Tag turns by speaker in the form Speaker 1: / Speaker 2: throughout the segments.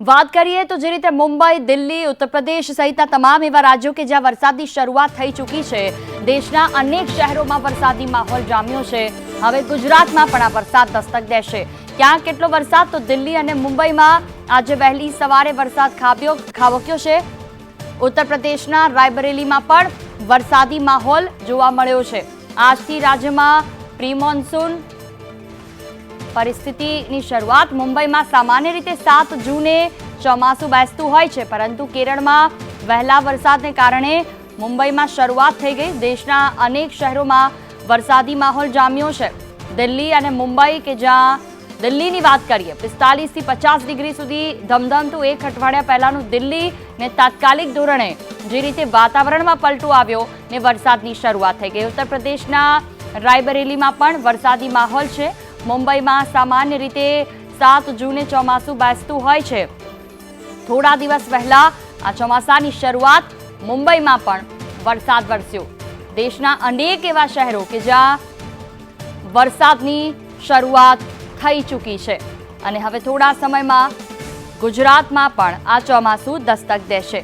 Speaker 1: વાત કરીએ તો જે રીતે મુંબઈ, દિલ્હી ઉત્તર પ્રદેશ સહિતના તમામ એવા રાજ્યો કે જ્યાં વરસાદની શરૂઆત થઈ ચૂકી છે, દેશના અનેક શહેરોમાં વરસાદી માહોલ જામ્યો છે. હવે ગુજરાતમાં પણ આ વરસાદ દસ્તક દેશે. ક્યાં કેટલો વરસાદ? તો દિલ્હી અને મુંબઈમાં આજે વહેલી સવારે વરસાદ ખાબ્યો, ખાબક્યો છે. ઉત્તર પ્રદેશના રાયબરેલીમાં પણ વરસાદી માહોલ જોવા મળ્યો છે. આજથી રાજ્યમાં પ્રી મોન્સૂન પરિસ્થિતિની શરૂઆત મુંબઈમાં સામાન્ય રીતે સાત જૂને ચોમાસું બેસતું હોય છે, પરંતુ કેરળમાં વહેલા વરસાદને કારણે મુંબઈમાં શરૂઆત થઈ ગઈ. દેશના અનેક શહેરોમાં વરસાદી માહોલ જામ્યો છે. દિલ્હી અને મુંબઈ કે જ્યાં દિલ્હીની વાત કરીએ, પિસ્તાલીસથી પચાસ ડિગ્રી સુધી ધમધમતું એક અઠવાડિયા પહેલાંનું દિલ્હી ને તાત્કાલિક ધોરણે જે રીતે વાતાવરણમાં પલટો આવ્યો ને વરસાદની શરૂઆત થઈ ગઈ. ઉત્તર પ્રદેશના રાયબરેલીમાં પણ વરસાદી માહોલ છે. મુંબઈમાં સામાન્ય રીતે સાત જૂને ચોમાસું બેસતું હોય છે. થોડા દિવસ પહેલા આ ચોમાસાની શરૂઆત મુંબઈમાં પણ વરસાદ વરસ્યો. દેશના અનેક એવા શહેરો કે જ્યાં વરસાદની શરૂઆત થઈ ચૂકી છે. અને હવે થોડા સમયમાં ગુજરાતમાં પણ આ ચોમાસું દસ્તક દેશે.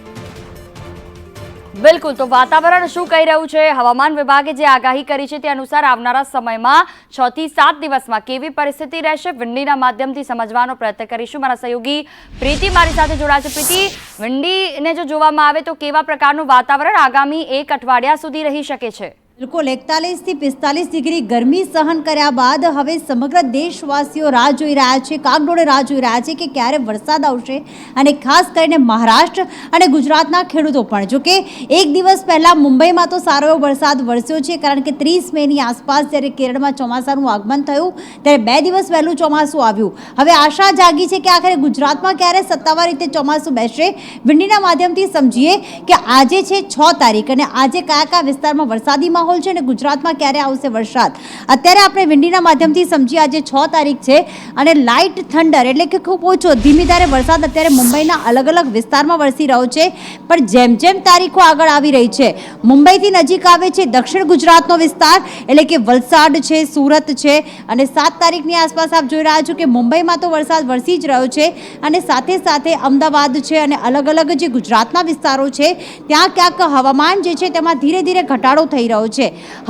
Speaker 1: બિલકુલ, તો વાતાવરણ શું કહી રહ્યું છે? હવામાન વિભાગે જે આગાહી કરી છે તે અનુસાર આવનારા સમયમાં છ થી સાત દિવસમાં કેવી પરિસ્થિતિ રહેશે? વિંડીના માધ્યમથી સમજવાનો પ્રયત્ન કરીશું. મારા સહયોગી પ્રીતિ મારી સાથે જોડાશે પ્રીતિ, વિંડીને જો જોવામાં આવે તો કેવા પ્રકારનું વાતાવરણ આગામી એક અઠવાડિયા સુધી રહી શકે છે?
Speaker 2: બિલકુલ એકતાલીસથી પિસ્તાલીસ ડિગ્રી ગરમી સહન કર્યા બાદ હવે સમગ્ર દેશવાસીઓ રાહ જોઈ રહ્યા છે, કાગડોળે રાહ જોઈ રહ્યા છે કે ક્યારે વરસાદ આવશે અને ખાસ કરીને મહારાષ્ટ્ર અને ગુજરાતના ખેડૂતો પણ. જો કે એક દિવસ પહેલાં મુંબઈમાં તો સારો એવો વરસાદ વરસ્યો છે, કારણ કે ત્રીસ મેની આસપાસ જ્યારે કેરળમાં ચોમાસાનું આગમન થયું, ત્યારે બે દિવસ વહેલું ચોમાસું આવ્યું. હવે આશા જાગી છે કે આખરે ગુજરાતમાં ક્યારે સત્તાવાર રીતે ચોમાસું બેસશે? વિંડીના માધ્યમથી સમજીએ કે આજે છે છ તારીખ અને આજે કયા કયા વિસ્તારમાં વરસાદી માહોલ છે અને ગુજરાતમાં ક્યારે આવશે વરસાદ? અત્યારે આપણે વિંડીના માધ્યમથી સમજીએ, આજે છ તારીખ છે અને લાઇટ થંડર એટલે કે ખૂબ ઓછો, ધીમી ધારે વરસાદ અત્યારે મુંબઈના અલગ અલગ વિસ્તારમાં વરસી રહ્યો છે. પણ જેમ જેમ તારીખો આગળ આવી રહી છે, મુંબઈથી નજીક આવે છે દક્ષિણ ગુજરાતનો વિસ્તાર, એટલે કે વલસાડ છે, સુરત છે અને સાત તારીખની આસપાસ આપ જોઈ રહ્યા છો કે મુંબઈમાં તો વરસાદ વરસી જ રહ્યો છે અને સાથે સાથે અમદાવાદ છે અને અલગ અલગ જે ગુજરાતના વિસ્તારો છે, ત્યાં ક્યાંક હવામાન જે છે તેમાં ધીરે ધીરે ઘટાડો થઈ રહ્યો છે.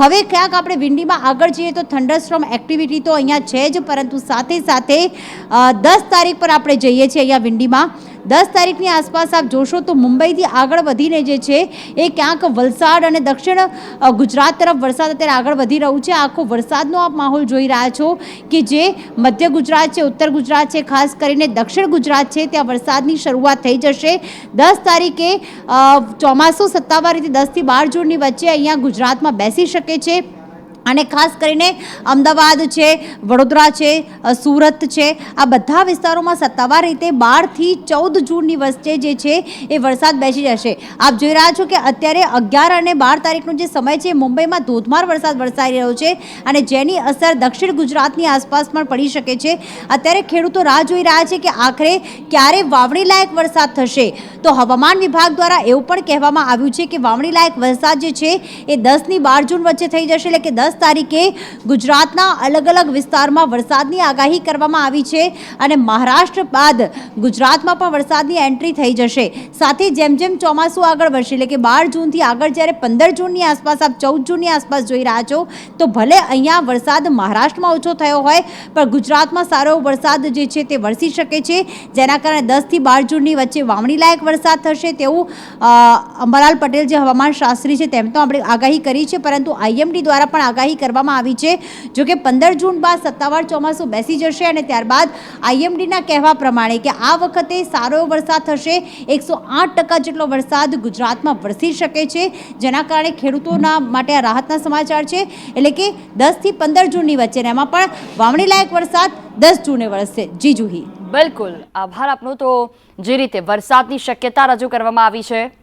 Speaker 2: હવે ક્યાંક આપણે વિંડીમાં આગળ જઈએ તો થંડરસ્ટ્રોમ એક્ટિવિટી તો અહીંયા છે જ, પરંતુ સાથે સાથે દસ તારીખ પર આપણે જઈએ છીએ અહીંયા વિંડીમાં. દસ તારીખની આસપાસ આપ જોશો તો મુંબઈથી આગળ વધીને જે છે, એ ક્યાંક વલસાડ અને દક્ષિણ ગુજરાત તરફ વરસાદ અત્યારે આગળ વધી રહ્યું છે. આખો વરસાદનો આપ માહોલ જોઈ રહ્યા છો કે જે મધ્ય ગુજરાત છે, ઉત્તર ગુજરાત છે, ખાસ કરીને દક્ષિણ ગુજરાત છે, ત્યાં વરસાદની શરૂઆત થઈ જશે. દસ તારીખે ચોમાસું સત્તાવાર રીતે દસથી બાર જૂનની વચ્ચે અહીંયા ગુજરાતમાં બેસી શકે છે. અને ખાસ કરીને અમદાવાદ છે, વડોદરા છે સુરત છે, આ બધા વિસ્તારોમાં સત્તાવાર રીતે બારથી ચૌદ જૂનની વચ્ચે જે છે, એ વરસાદ બેસી જશે. આપ જોઈ રહ્યા છો કે અત્યારે અગિયાર અને બાર તારીખનો જે સમય છે, મુંબઈમાં ધોધમાર વરસાદ વરસાઈ રહ્યો છે અને જેની અસર દક્ષિણ ગુજરાતની આસપાસ પણ પડી શકે છે. અત્યારે ખેડૂતો રાહ જોઈ રહ્યા છે કે આખરે ક્યારે વાવણી લાયક વરસાદ થશે. તો હવામાન વિભાગ દ્વારા એવું પણ કહેવામાં આવ્યું છે કે વાવણી લાયક વરસાદ જે છે, એ દસની બાર જૂન વચ્ચે થઈ જશે, એટલે કે દસ તારીખે ગુજરાતના અલગ અલગ વિસ્તારમાં વરસાદની આગાહી કરવામાં આવી છે અને મહારાષ્ટ્ર બાદ ગુજરાતમાં પણ વરસાદની એન્ટ્રી થઈ જશે. સાથે જેમ જેમ ચોમાસું આગળ વધશે એટલે કે બાર જૂનથી આગળ જ્યારે પંદર જૂનની આસપાસ આપ ચૌદ જૂનની આસપાસ જોઈ રહ્યા છો તો ભલે અહીંયા વરસાદ મહારાષ્ટ્રમાં ઓછો થયો હોય પણ ગુજરાતમાં સારો વરસાદ જે છે તે વરસી શકે છે. જેના કારણે દસથી બાર જૂનની વચ્ચે વાવણી લાયક વરસાદ થશે તેવું અ, પટેલ જે હવામાન શાસ્ત્રી છે તેમ તો આપણે આગાહી કરી છે પરંતુ આઈએમડી દ્વારા પણ આગાહી કરવામાં આવી છે. જો કે પંદર જૂન બાદ સત્તાવાર ચોમાસું બેસી જશે અને ત્યારબાદ આઈએમડીના કહેવા પ્રમાણે કે આ વખતે સારો વરસાદ થશે. એકસો આઠ ટકા જેટલો વરસાદ ગુજરાતમાં વરસી શકે છે. જેના કારણે ખેડૂતોના માટે આ રાહતના સમાચાર છે. એટલે કે દસથી પંદર જૂનની વચ્ચે એમાં પણ વાવણી લાયક વરસાદ દસ જૂને વરસશે. જી જુહી.
Speaker 1: બિલકુલ. આભાર આપનો. તો જે રીતે વરસાદની શક્યતા રજૂ કરવામાં આવી છે.